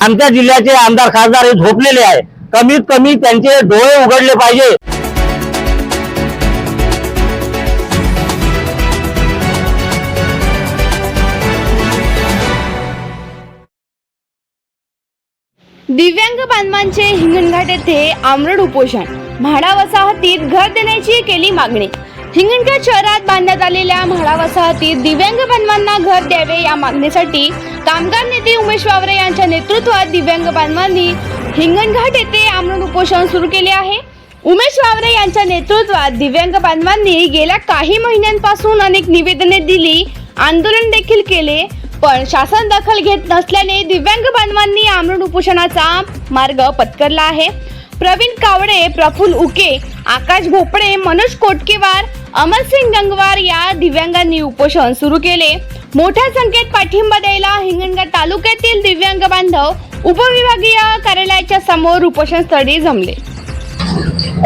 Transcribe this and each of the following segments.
आमच्या जिल्ह्याचे आमदार खासदार हे झोपलेले आहे कमीत कमी त्यांचे डोळे उघडले पाहिजे. दिव्यांग बांधवांचे हिंगणघाट येथे आमरड उपोषण. म्हाडा वसाहतीत घर देण्याची केली मागणी. हिंगणघाट शहरात बांधण्यात आलेल्या म्हाडा वसाहतीत दिव्यांग बांधवांना घर द्यावे या मागणीसाठी कामगार नेते उमेश वावरे यांच्या नेतृत्वात दिव्यांग बांधवांनी हिंगणघाट येथे आमरण उपोषण सुरू केले आहे. उमेश वावरे यांच्या नेतृत्वात दिव्यांग बांधवांनी गेल्या काही महिन्यांपासून अनेक निवेदने दिली आंदोलन देखील केले पण शासन दखल घेत नसल्याने दिव्यांग बांधवांनी आमरण उपोषणाचा मार्ग पत्करला आहे. प्रवीण कावडे प्रफुल उके आकाश भोपळे मनोज कोटकेवार अमरसिंग गंगवार या दिव्यांगांनी उपोषण सुरू केले. मोठ्या संख्येत पाठिंबा द्यायला हिंगणघाट तालुक्यातील दिव्यांग बांधव उपविभागीय कार्यालयाच्या समोर उपोषण स्थळी जमले.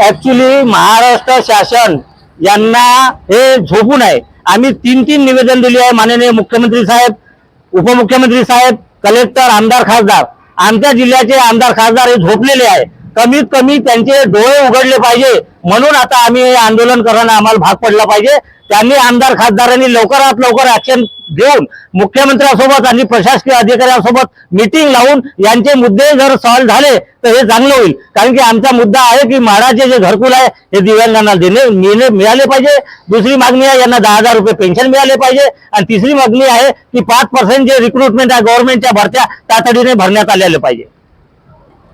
ऍक्च्युली महाराष्ट्र शासन यांना हे झोपून आहे आम्ही तीन तीन निवेदन दिले आहे माननीय मुख्यमंत्री साहेब उपमुख्यमंत्री साहेब कलेक्टर आमदार खासदार. आमच्या जिल्ह्याचे आमदार खासदार हे झोपलेले आहे कमीत कमी त्यांचे डोळे उघडले पाहिजे. म्हणून आता आम्ही हे आंदोलन करणं आम्हाला भाग पडला पाहिजे. त्यांनी आमदार खासदारांनी लवकरात लवकर ऍक्शन घेऊन मुख्यमंत्र्यांसोबत आणि प्रशासकीय अधिकाऱ्यांसोबत मिटिंग लावून यांचे मुद्दे जर सॉल्व्ह झाले तर हे चांगलं होईल. कारण की आमचा मुद्दा आहे की म्हाडाचे जे घरकुल आहे हे दिव्यांगांना देणे मिळाले पाहिजे. दुसरी मागणी आहे यांना दहा हजार रुपये पेन्शन मिळाले पाहिजे. आणि तिसरी मागणी आहे की पाच पर्सेंट जे रिक्रुटमेंट आहे गव्हर्नमेंटच्या भरत्या तातडीने भरण्यात आलेले पाहिजे.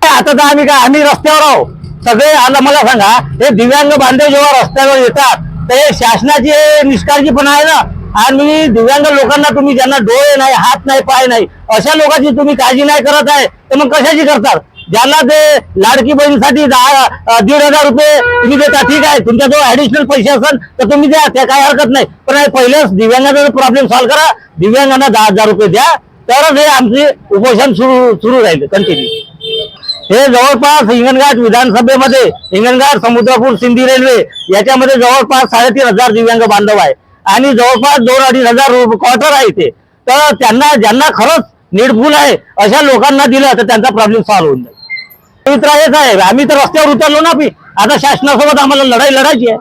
आता तर आम्ही काय आम्ही रस्त्यावर आहो. सगळे आता मला सांगा हे दिव्यांग बांधव जेव्हा रस्त्यावर येतात तर हे शासनाची निष्काळजीपणा आहे ना? आणि दिव्यांग लोकांना तुम्ही ज्यांना डोळे नाही हात नाही पाय नाही अशा लोकांची तुम्ही काळजी नाही करत आहे तर मग कशाची करतात? ज्यांना ते लाडकी बहिणीसाठी दहा दीड हजार रुपये तुम्ही देता ठीक आहे तुमच्याजवळ ऍडिशनल पैसे असेल तर तुम्ही द्या त्या काही हरकत नाही. पण हे पहिलेच दिव्यांगाचा प्रॉब्लेम सॉल्व्ह करा दिव्यांगांना दहा हजार रुपये द्या तरच हे आमचे उपोषण सुरू सुरू राहील कंटिन्यू हे जवळपास हिंगणघाट विधानसभेमध्ये हिंगणघाट समुद्रपूर सिंधी रेल्वे याच्यामध्ये जवळपास साडेतीन हजार दिव्यांग बांधव आहे. आणि जवळपास दोन अडीच हजार क्वार्टर आहे इथे. तर त्यांना ज्यांना खरंच नीडफुल आहे अशा लोकांना दिलं तर त्यांचा प्रॉब्लेम सॉल्व्ह होऊन जाईल. मित्र हेच आहे आम्ही तर रस्त्यावर उतरलो ना पी आता शासनासोबत आम्हाला लढाई लढायची आहे.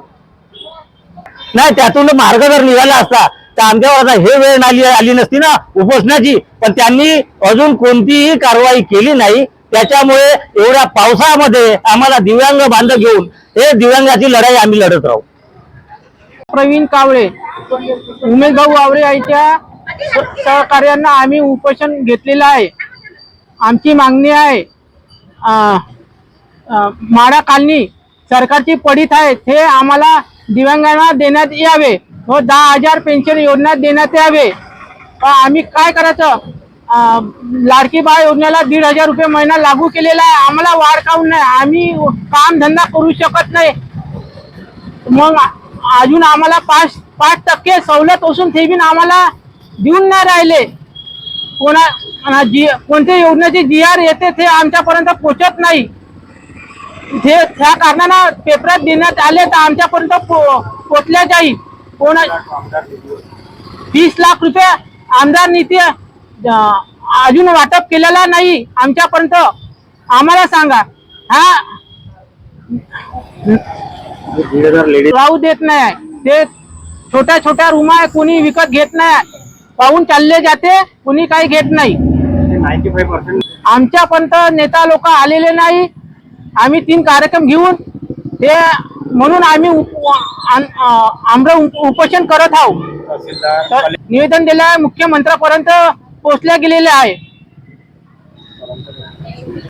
नाही त्यातून मार्ग जर निघाला असता तर आमच्यावर आता हे वेळ आली आली नसती ना उपोषणाची. पण त्यांनी अजून कोणतीही कारवाई केली नाही. त्याच्यामुळे एवढ्या पावसामध्ये आम्हाला दिव्यांग बांध घेऊन हे दिव्यांगाची लढाई आम्ही लढत राहू. प्रवीण कावळे उमेश भाऊ वावरे यांच्या सहकार्यांना आम्ही उपोषण घेतलेलं आहे. आमची मागणी आहे माडा कालनी सरकारची पडीत आहे ते आम्हाला दिव्यांगांना देण्यात यावे व दहा हजार पेन्शन योजना देण्यात यावे. आम्ही काय करायचं? लाडकी बा योजनेला दीड हजार रुपये महिना लागू केलेला आहे. आम्हाला वाढ काऊन नाही? आम्ही काम धंदा करू शकत नाही. मग अजून आम्हाला पाच पाच टक्के सवलत असून ते बिन आम्हाला देऊन नाही राहिले. कोणा जी कोणत्या योजनेचे जी आर येते ते आमच्यापर्यंत पोचत नाही. ते त्या कारणानं पेपरात देण्यात आले तर आमच्यापर्यंत पो- पोचल्या जाईल. कोणा वीस लाख रुपये आमदार निधी अजून वाटप केलेला नाही आमच्यापर्यंत. आम्हाला सांगा. हा? राहू देत नाही. ते छोट्या छोट्या रूम आहे कोणी विकत घेत नाही. पाहून चालले जाते कोणी काही घेत नाही. आमच्यापर्यंत नेता लोक आलेले नाही. आम्ही तीन कार्यक्रम घेऊन ते म्हणून आम्ही उप- आमरं उपोषण करत आहोत. निवेदन दिलं आहे मुख्यमंत्र्यापर्यंत. पोचल्या गेलेले आहे.